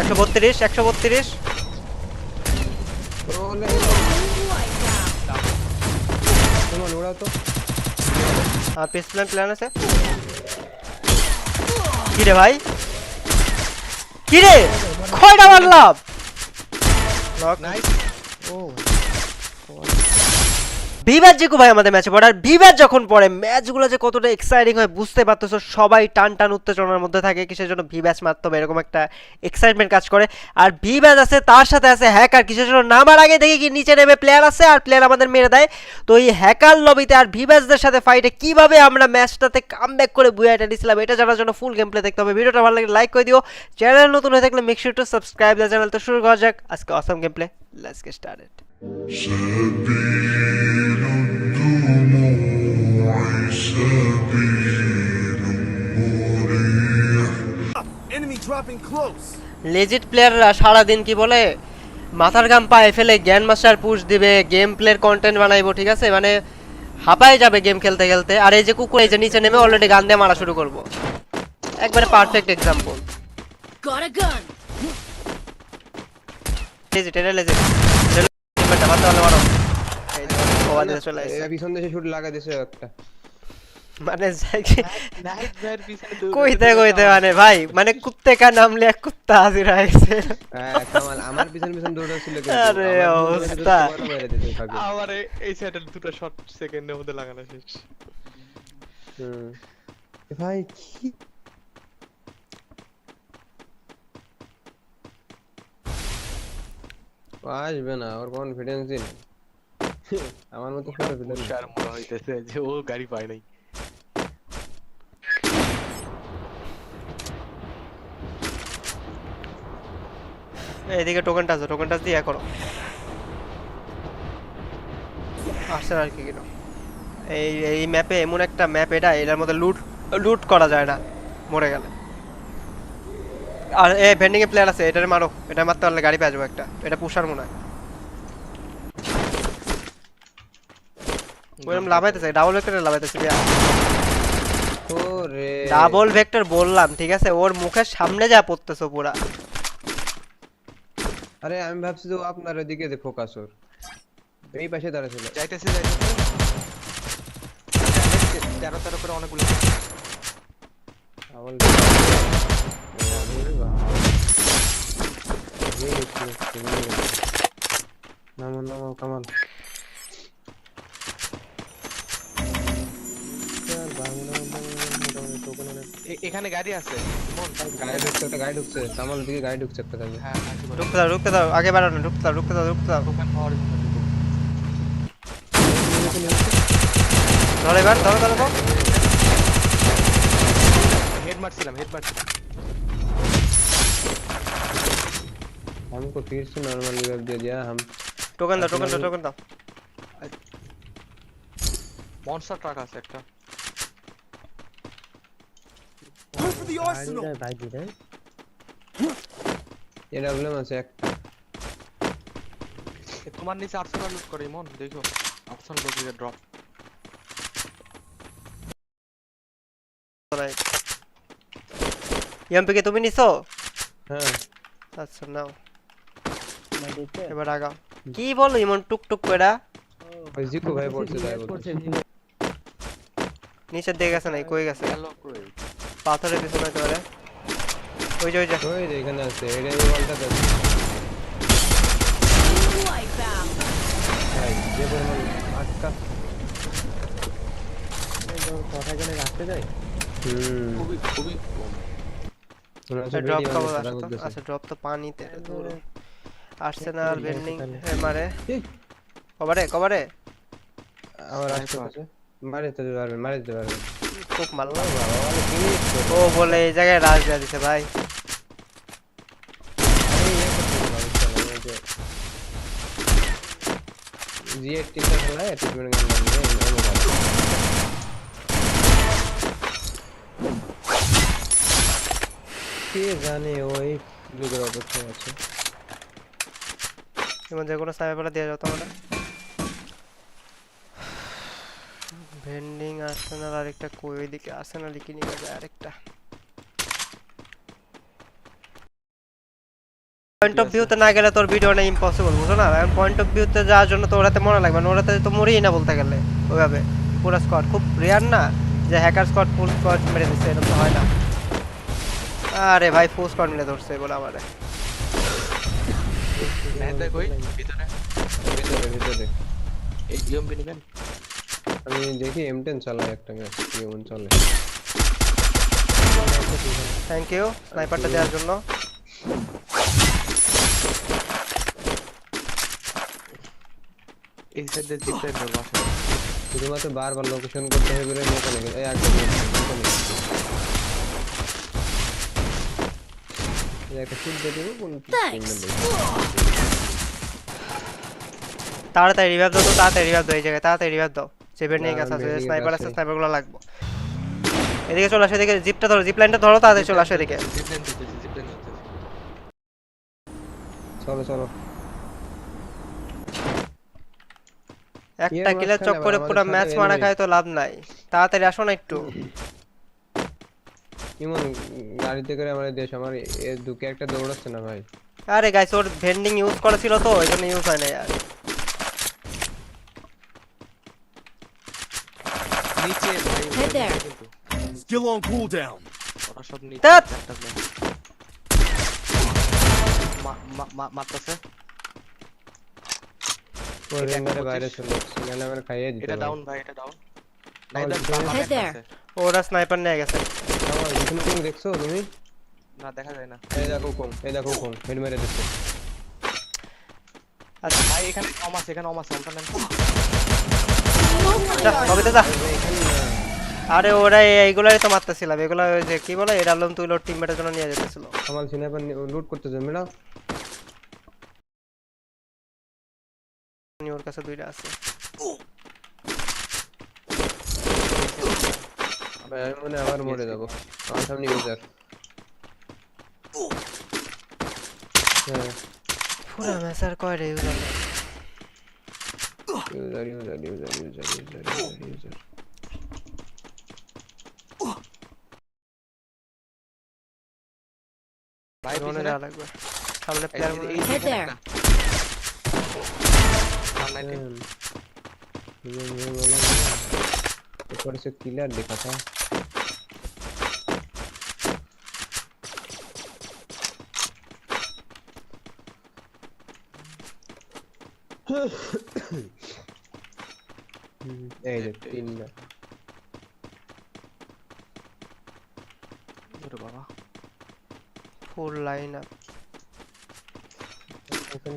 একশো বত্রিশ একশো বত্রিশ। প্ল্যান আছে? কি রে ভাই? কি রে কয়টা মারলাম Knock. ও ভিভার জিকু ভাই আমাদের ম্যাচে পড়ে। আর ভিভার যখন পড়ে ম্যাচগুলো যে কতটা এক্সাইটিং হয় বুঝতে পারতেছো, সবাই টান টান উত্তেজনার মধ্যে থাকে, কিসের জন্য ভি ব্যাচ মারতে হবে, এরকম একটা এক্সাইটমেন্ট কাজ করে। আর ভি ব্যাচ আছে, তার সাথে আছে হ্যাকার কিসের জন্য? নামার আগে দেখি কি নিচে নেমে প্লেয়ার আছে, আর প্লেয়ার আমাদের মেরে দেয়। তো এই হ্যাকার লবিতে আর ভি ব্যাচদের সাথে ফাইটে কীভাবে আমরা ম্যাচটাতে কাম ব্যাক করে বুয়াটা নিয়েছিলাম এটা জানার জন্য ফুল গেম প্লে দেখতে হবে। ভিডিওটা ভালো লাগলে লাইক করে দিও। চ্যানেল নতুন হয়ে থাকলে make sure to subscribe the channel তো শুরু করা যাক। আজকে awesome game play let's get started سبيل الدموع سبيل مريح Enemy dropping close. Legit প্লেয়াররা সারাদিন কি বলে মাথার ঘাম পায়ে ফেলে জ্ঞান মাস্টার পুশ দিবে গেম প্লের কন্টেন্ট বানাইবো ঠিক আছে মানে হাঁপায় যাবে গেম খেলতে খেলতে আর এই যে কুকুর এই যে নিচে নেমে অলরেডি গান দিয়ে মারা শুরু করবো একবারে perfect example Got a gun. Legit এটা লেজিট মারতে পারলে মারো। দিয়ে চলে আসছে। পিছন দেশে শুট লাগা দিছে একটা। মানে কইতে কইতে মানে ভাই মানে কুত্তে কা নাম লিয়া কুত্তা হাজির হয়েছে। হ্যাঁ আমার পিছন পিছন দৌড়া আরে অবস্থা। আমার এই সাইডের দুটো শট সেকেন্ডের মধ্যে লাগানো শেষ। হুম। ভাই কি আসবে না ওর কনফিডেন্সই নেই। আমার মতো করে ফেলে পুষার মনে হইতেছে যে ও গাড়ি পায় নাই। এইদিকে টোকেন টাচ টোকেন টাচ দিয়ে করো। আসছে আর কি কিনো। এই এই ম্যাপে এমন একটা ম্যাপ এটা এটার মধ্যে লুট লুট করা যায় না মরে গেলে। আর এ ভেন্ডিং এ প্লেয়ার আছে এটারে মারো। এটা মারতে পারলে গাড়ি পেয়ে যাব একটা। এটা পুষার মনে হয়। ওরকম লাভাইতেছে ডাবল ভেক্টরে লাভাইতেছে ওরে। ডাবল ভেক্টর বললাম ঠিক আছে? ওর মুখের সামনে যা পড়তেছো পুরা। আরে আমি ভাবছি যে আপনার ওদিকে যে ফোকাস ওর এই পাশে দাঁড়া ছিল যাইতেছে যাইতেছে। তেরো তেরো করে অনেকগুলো। নামো নামো কামাল। এখানে গাড়ি আছে। গাড়ি ঢুকছে একটা গাড়ি ঢুকছে। কামাল দিকে গাড়ি ঢুকছে একটা গাড়ি। হ্যাঁ। ঢুকতে দাও ঢুকতে দাও। আগে বাড়ানো ঢুকতে দাও ঢুকতে দাও ঢুকতে দাও। ধরো এবার ধরো ধরো ধরো। হেড মারছিলাম হেড মারছিলাম हमको फिर से नॉर्मल रिवाइव दे दिया हम টোকেন দাও টোকেন দাও টোকেন দাও মনস্টার ট্রাক আছে একটা Go for the arsenal. ये प्रॉब्लम আছে এক এ, তোমার নিচে আর্সেনাল লুট করে মন দেখো আর্সেনাল লোকের ড্রপ এমপি কে তুমি নিছো হ্যাঁ আচ্ছা নাও এবার আগাও। কি বলো ইমন টুক টুক করে ওই জিকো ভাই পড়ছে তাই বলছে নিচের দিকে গেছে নাই কই গেছে? পাথরের পিছনে হতে ওই যে ওই যে। ওই যে এখানে আছে এটা এই বলটা দেখ। ভাই যে পরিমাণ আটকা। হুম। খুবই খুবই কম। ওরা সব ড্রপ খাব আচ্ছা আচ্ছা ড্রপ তো পানিতে। দূর আর্সেনাল বেন্ডিং মারে কবারে আবার আসতে আছে মারে দিতে পারবেন মারে দিতে পারবেন খুব মারলাম ও বলে এই জায়গায় রাজ দেওয়া দিছে ভাই আরে ইয়ে করতে হবে, চলো, ওই যে জিএ খেলায় ট্রিটমেন্ট গান লাগিয়ে কে জানে ওই যুগের অপেক্ষায় আছে এবং যেগুলো কোনো দেওয়া যাবে আমরা ভেন্ডিং আর্সেনাল আরেকটা কই? ওইদিকে আর্সেনাল লিখে যাবে আরেকটা। পয়েন্ট অফ ভিউতে না গেলে তোর ভিডিও না ইম্পসিবল বুঝো না? এখন পয়েন্ট অফ ভিউতে যাওয়ার জন্য তো ওরাতে মনে লাগবে না ওরাতে তো মরেই না বলতে গেলে, ওইভাবে। পুরো স্কট খুব রেয়ার না যে হ্যাকার স্কট ফুল স্কট মেরে দিচ্ছে, এরকম তো হয় না। আরে ভাই ফুল স্কট মেরে ধরছে বলে আমাদের। মেহেদা কই ভিতরে। ভিতরে ভিতরে। এই ইউএমপি নেবেন? আমি দেখি এম টেন চালাই একটা ম্যাচ চলে। থ্যাংক ইউ স্নাইপারটা দেওয়ার জন্য। এই সাইড শুধুমাত্র বারবার লোকেশন করতে হবে বলে মেয়ে চলে এই একটা একটা দেবো কোন. তাড়াতাড়ি রিভাইভ দাও তো তাড়াতাড়ি রিভাইভ দাও এই জায়গায় তাড়াতাড়ি রিভাইভ দাও। চেপের নিয়ে না, গেছে আছে স্নাইপার আছে। স্নাইপারগুলো লাগবে। এদিকে চলে আসো এদিকে জিপটা ধরো জিপ লাইনটা ধরো তাড়াতাড়ি চলে আসো এদিকে। চলো চলো। একটা কিলের চক্করে আমাদের পুরো ম্যাচ মারা খায় তো লাভ নাই। তাড়াতাড়ি আসো না একটু। ইমন গাড়িতে করে আমার দেশ আমার দুকে একটা দৌড়াচ্ছে না ভাই। আরে গাইস ওর ভেন্ডিং ইউজ করা ছিল তো এই জন্য ইউজ হয় না আর নিচে ভাই Head there. কিন্তু Still on cooldown. ওরা সব নিচে ধ্যাৎ। একটা প্লেন মারতেছে ওর এটা রেন্ডারে একটা বাইরে পঁচিশ। চলে যাচ্ছে নাহলে আমার খাইয়ে দিতে এটা ভাই। ডাউন ভাই এটা ডাউন না আমার এটা পিছনে- বাম Head একটা there. আছে। ওরা স্নাইপার নিয়ে গেছে আমার পিছনে তুমি দেখছ তুমি না দেখা যায় না এই দেখো কম এই দেখো কম হেড মেরে দিচ্ছে আচ্ছা ভাই এখানে কম আছে এখানে কম আছে আমরা নেন যা কবিতা যা এই এখানে না। আরে ওরা এই- এইগুলাই তো মারতেছিলাম। এগুলো ওই যে কি বলে? এটা আলম তুই লোর টিমমেটের জন্য নিয়ে যেতেছিল। আমার সিনেমা লুট করতে যাবে না ওর কাছে দুইটা আছে। ভাই আমি মনে আবার মরে যাব। আমার সামনে ইউজার হ্যাঁ। পুরো আর কয় রে user? User user user user user user. পিছনে যাওয়া লাগবে সামনে প্লেয়ার মনে এই দিকে না সামনে ये ये वाला ऊपर से किलर देखा था ए तीन ना ফুল লাইন আপ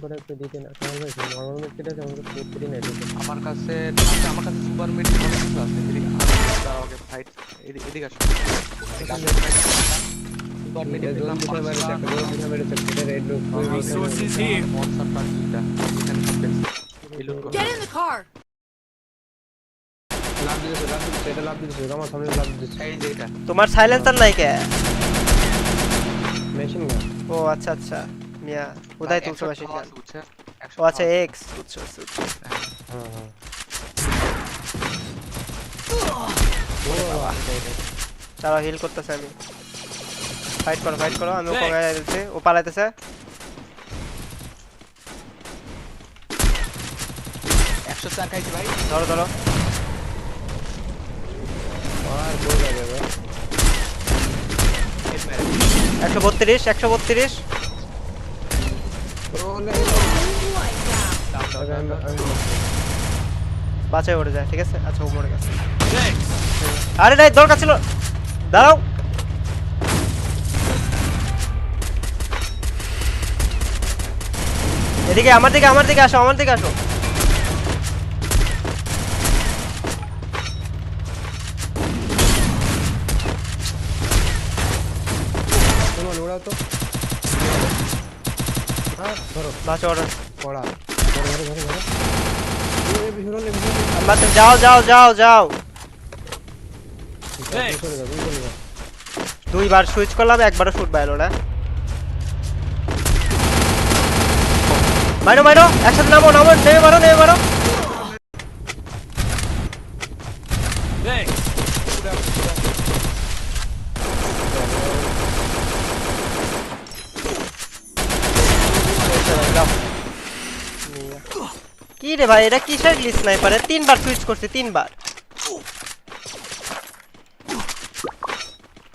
করে আমার কাছে আমার কাছে সুপার মিড অনেক কিছু আছে। তোমার সাইলেন্সার নাই কে? Machine gun. ও আচ্ছা আচ্ছা। মিয়া কোথায় তুলছো মেশিন গান? একশো ও আচ্ছা। এক্স বুঝছ। হ্যাঁ। হ্যাঁ হিল করতেছে আমি। ফাইট করো ফাইট করো আমি ও কমে ও পালাইতেছে। একশো চার খাইছি ভাই। ধরো ধরো। আর বল লাগে ভাই। একশো বত্রিশ একশো বত্রিশ। বাঁচাই উঠে যায়, ঠিক আছে? আচ্ছা ও মরে গেছে। আরে, নাই, দরকার ছিল। দাঁড়াও। এদিকে, আমার দিকে আমার দিকে আসো, আমার দিকে আসো তোমার ওড়াও তো হ্যাঁ ধরো বাঁচো অর্ডার পড়া। ধরো ধরো ধরো ধরো। যাও যাও যাও যাও। দুইবার সুইচ করলাম একবারও শুট বাইলো না। মাইনো মাইনো একসাথে নামো নামো নেমে মারো নেমে মারো কি রে ভাই? এটা কিসের গ্লিচ স্নাইপারে? তিনবার সুইচ করছে তিনবার।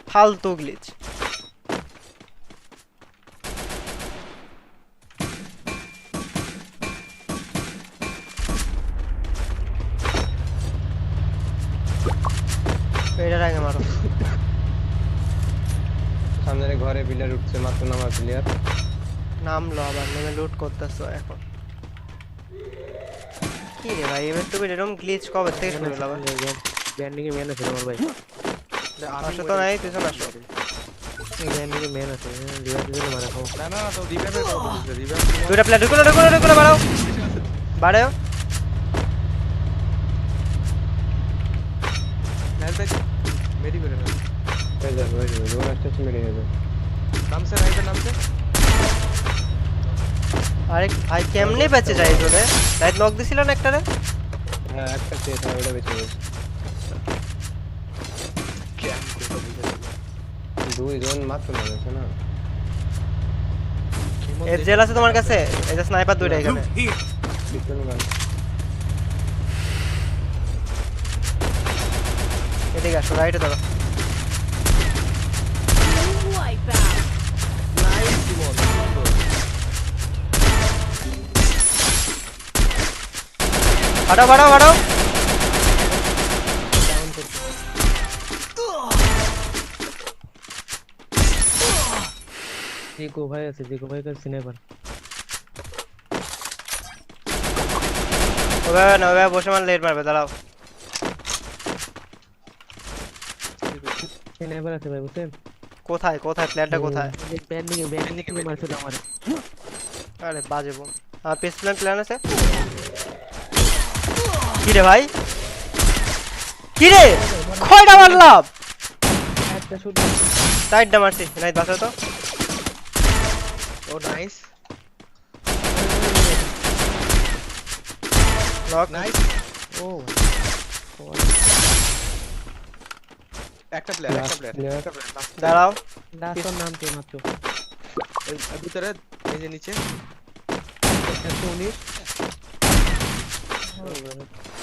ফালতু গ্লিচ। এটার আগে মারো। সামনের ঘরে পিলার উঠছে মাত্র নামা প্লেয়ার নামলো আবার নেমে লুট করতেছো এখন। কি রে ভাই? এবার তুমি এরকম গ্লিচ কবে থেকে শুরু হলো আবার? ব্যান্ডিং এ ম্যান আছে তোমার ভাই। পাশে তো নাই পিছনে আসো। ব্যান্ডিং এ ম্যান আছে। লিভার দিলে মারা খাও না না তো রিভাইভের কথা বলছে রিভাইভ দুইটা প্লেয়ার ঢুকুলো ঢুকুলো ঢুকুলো বাড়াও। বাড়াও। হেলথ মেডি করে না হয়ে যাবে হয়ে যাবে যখন আসতে মেরে যাবে নামছে রাইটে নামছে আরে ভাই কেমনে বেঁচে যায় জোরে রাইট নক দিছিল না একটারে? হ্যাঁ একটা চেয়ে তাহলে ওটা বেঁচে গেছে। দুইজন মাত্র নামেছে না? এর জেল আছে তোমার কাছে? এই যে স্নাইপার দুইটা এখানে। গান। এদিকে আসো রাইটে ধরো। বাড়াও বাড়াও বাড়াও জিকো ভাই আছে জিকো ভাই কাছে স্নাইপার ওভাবে না ওভাবে বসে মারলে লেট মারবে দাঁড়াও স্নাইপার আছে ভাই বুঝছেন কোথায় কোথায় প্লেয়ারটা কোথায় ব্যান্ডিং এ ব্যান্ডিং এ তুমি মারছো আমার আরে বাজে বোম আর পিস প্ল্যান প্ল্যান আছে কিরে ভাই? কিরে? কয়টা মারলাম! একটা সাইডটা মারছি। নাইস বাঁচাও তো। ও নাইস লক নাইস ও একটা প্লেয়ার একটা প্লেয়ার একটা প্লেয়ার দাঁড়াও। নাম কে মাত্র। ভিতরে এই নিচে।